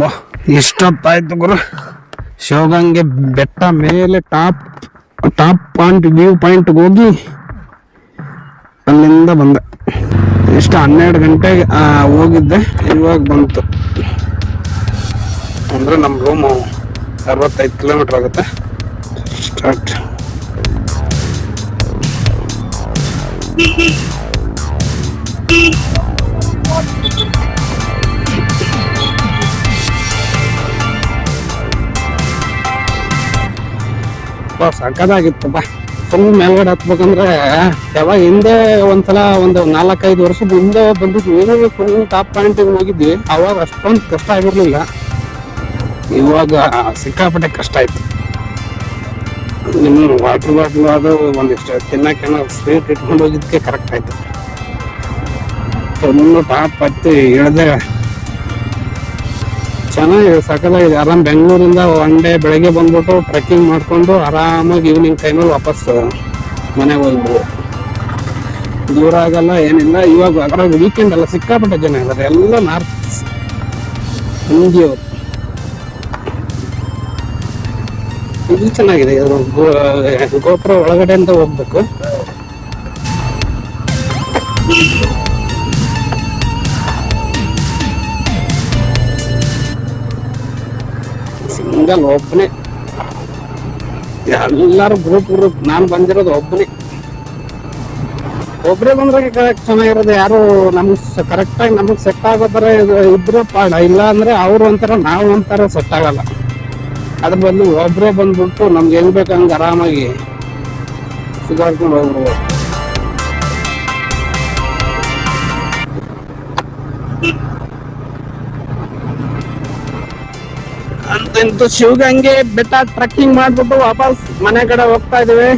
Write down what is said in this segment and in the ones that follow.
ಬಾ ಇಷ್ಟೊತ್ತಾಯ್ತು ಗುರು. ಶಿವಗಂಗೆ ಬೆಟ್ಟ ಮೇಲೆ ಟಾಪ್ ಟಾಪ್ ಪಾಯಿಂಟ್, ವ್ಯೂ ಪಾಯಿಂಟ್ಗೆ ಹೋಗಿ ಅಲ್ಲಿಂದ ಬಂದೆ. ಎಷ್ಟು ಹನ್ನೆರಡು ಗಂಟೆಗೆ ಹೋಗಿದ್ದೆ, ಇವಾಗ ಬಂತು. ಅಂದ್ರೆ ನಮ್ಮ ರೂಮು ಅರವತ್ತೈದು ಕಿಲೋಮೀಟ್ರ್ ಆಗುತ್ತೆ. ಸ್ಟಾರ್ಟ್ ಸಕ್ಕದಾಗಿತ್ತಪ್ಪ ಫುಲ್ ಮೇಲ್ಗಡೆ ಹತ್ಬೇಕಂದ್ರೆ, ಯಾವಾಗ ಹಿಂದೆ ಒಂದ್ಸಲ ಒಂದು ನಾಲ್ಕೈದು ವರ್ಷದ ಹಿಂದೆ ಬಂದಿದ್ವಿ. ಫುಲ್ ಟಾಪ್ ಪಾಯಿಂಟ್ ಹೋಗಿದ್ವಿ ಅವಾಗ ಅಷ್ಟೊಂದು ಕಷ್ಟ ಆಗಿರಲಿಲ್ಲ. ಇವಾಗ ಸಿಕ್ಕಾಪಟ್ಟೆ ಕಷ್ಟ ಆಯ್ತು. ನಿಮ್ಮ ವಾಟರ್ ಬಾಟ್ಲ್ ಅದು ಒಂದಿಷ್ಟು ತಿನ್ನಕ್ಕೆ ಸ್ವೀಟ್ ಇಟ್ಕೊಂಡು ಹೋಗಿದ್ದಕ್ಕೆ ಕರೆಕ್ಟ್ ಆಯ್ತು. ಫುಲ್ ಟಾಪ್ ಹತ್ತಿ ಇಳ್ದೆ ಚೆನ್ನಾಗಿದೆ, ಸಕಲಾಗಿದೆ. ಆರಾಮ್ ಬೆಂಗಳೂರಿಂದ ಒನ್ ಡೇ ಬೆಳಗ್ಗೆ ಬಂದ್ಬಿಟ್ಟು ಟ್ರೆಕ್ಕಿಂಗ್ ಮಾಡ್ಕೊಂಡು ಆರಾಮಾಗಿ ಈವ್ನಿಂಗ್ ಟೈಮಲ್ಲಿ ವಾಪಸ್ ಮನೆಗೆ ಹೋಗ್ಬೋದು ದೂರ ಆಗಲ್ಲ, ಏನಿಲ್ಲ. ಇವಾಗ ಅದ್ರಾಗ ವೀಕೆಂಡ್ ಎಲ್ಲ ಸಿಕ್ಕಾಪಟ್ಟೆ ಜನ ಇದ್ದಾರೆ ಎಲ್ಲ ನಾರ್ತ್ ಹಿಂದಿಯವರು ಇದು ಚೆನ್ನಾಗಿದೆ ಗೋಪುರ ಒಳಗಡೆಯಿಂದ ಹೋಗ್ಬೇಕು. ಸಿಂಗಲ್ ಒಬ್ಬನೇ. ಎಲ್ಲಾರು ಗ್ರೂಪ್ ಗ್ರೂಪ್ ನಾನ್ ಬಂದಿರೋದು ಒಬ್ಬನೇ. ಒಬ್ರೇ ಬಂದ್ರೆ ಕರೆಕ್ಟ್ ಚೆನ್ನಾಗಿರೋದು, ಯಾರು ನಮ್ಗ್ ಕರೆಕ್ಟ್ ಆಗಿ ನಮಗ್ ಸೆಟ್ ಆಗೋ ತರ ಇದು- ಇದ್ರೆ ಪಾಡ ಇಲ್ಲ ಅಂದ್ರೆ ಅವ್ರು ಒಂಥರ, ನಾವು ಒಂಥರ ಸೆಟ್ ಆಗಲ್ಲ. ಅದ್ರ ಬದಲು ಒಬ್ರೇ ಬಂದ್ಬಿಟ್ಟು ನಮ್ಗೆ ಹೆಂಗ್ ಬೇಕು ಹಂಗ ಆರಾಮಾಗಿ ಸುಧಾರ್ಕೊಂಡು ಹೋಗ್ಬಿಡ್ಬೋದು. ಅಂತಂತೂ ಶಿವಗಂಗೆ ಬೆಟ್ಟ ಟ್ರಕ್ಕಿಂಗ್ ಮಾಡ್ಬಿಟ್ಟು ವಾಪಸ್ ಮನೆ ಕಡೆ ಹೋಗ್ತಾ ಇದೀವಿ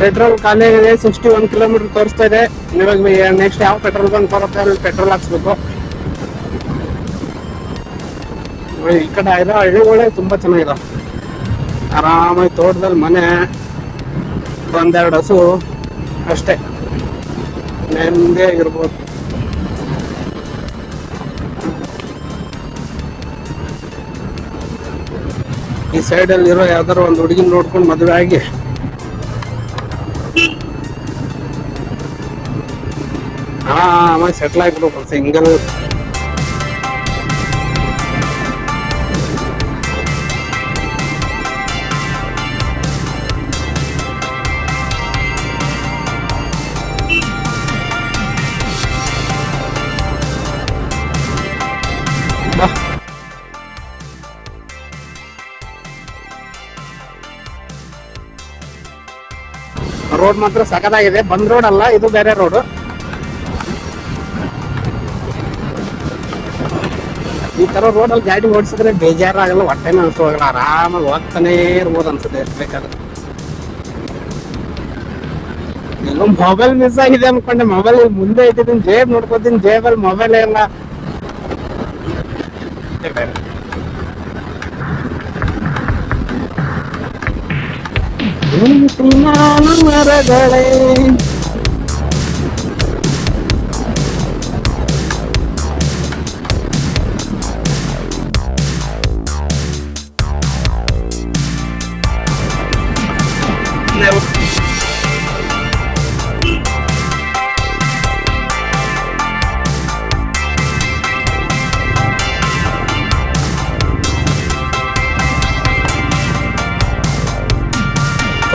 ಪೆಟ್ರೋಲ್ ಖಾಲಿ ಆಗಿದೆ ಸಿಕ್ಸ್ಟಿ ಒನ್ ಕಿಲೋಮೀಟರ್ ತೋರಿಸ್ತಾ ಇದೆ. ಇವಾಗ ನೆಕ್ಸ್ಟ್ ಯಾವ ಪೆಟ್ರೋಲ್ ಬಂಕ್ ಬರುತ್ತೆ ಅಲ್ಲಿ ಪೆಟ್ರೋಲ್ ಹಾಕ್ಸ್ಬೇಕು. ಈ ಕಡೆ ಇರೋ ಹಳ್ಳಿಗಳೇ ತುಂಬಾ ಚೆನ್ನಾಗಿದೆ. ಆರಾಮಾಗಿ ತೋಟದಲ್ಲಿ ಮನೆ, ಒಂದೆರಡು ಹಸು, ಅಷ್ಟೇ. ನೆಮ್ಮದಿಯಾಗಿರ್ಬೋದು. ಈ ಸೈಡ್ ಅಲ್ಲಿ ಇರೋ ಯಾವ್ದಾರ ಒಂದು ಹುಡುಗಿನ ನೋಡ್ಕೊಂಡು ಮದುವೆ ಆಗಿ. ಆಮೇಲೆ ಸೆಟ್ಲ್ ಆಗ್ಬಿಡ್ಬೇಕು ಸಿಂಗಲ್ ರೋಡ್ ಮಾತ್ರ ಸಖತ್ತಾಗಿದೆ. ಬಂದ್ ರೋಡ್ ಅಲ್ಲ, ಇದು ಬೇರೆ ರೋಡ್ ಈ ತರ ರೋಡ್ ಅಲ್ಲಿ ಗಾಡಿ ಓಡಿಸಿದ್ರೆ ಬೇಜಾರಾಗಲ್ಲ, ಹೊಟ್ಟೆನೂ ಅನ್ಸೋಗಲ್ಲ ಆರಾಮಾಗಿ ಹೋಗ್ತಾನೆ ಇರ್ಬೋದು ಅನ್ಸುತ್ತೆ, ಎಷ್ಟು ಬೇಕಾದ್ರೆ. ಎಲ್ಲೋ ಮೊಬೈಲ್ ಮಿಸ್ ಆಗಿದೆ ಅನ್ಕೊಂಡೆ ಮೊಬೈಲ್ ಮುಂದೆ ಇಟ್ಟಿದ್ದೀನಿ, ಜೇಬ್ ನೋಡ್ಕೋತೀನಿ, ಜೇಬಲ್ಲಿ ಮೊಬೈಲ್ ಎಲ್ಲ ಇದೇ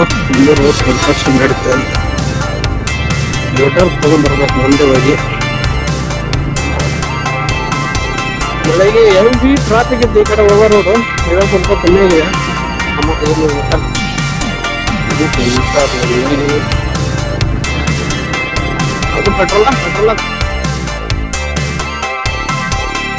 ಒಂದು ರೋಡ್ ಕನ್ಸ್ಟ್ರಕ್ಷನ್ ನಡೀತಾ ಅಂತ ಮೋಟಾರ್ ತಗೊಂಡ್ಬರ್ಬೇಕು ಮುಂದೆ ಹೋಗಿ ಬೆಳಗ್ಗೆ ಬಿ ಟ್ರಾಫಿಕ್ ಇತ್ತು ಈ ಕಡೆ ಹೋಗೋ ರೋಡು ಇವಾಗ ಸ್ವಲ್ಪ ಕಮ್ಮಿ ಆಗಿದೆ. ನಮ್ಮ ಅದು. ಅದು ಪೆಟ್ರೋಲ ಪೆಟ್ರೋಲ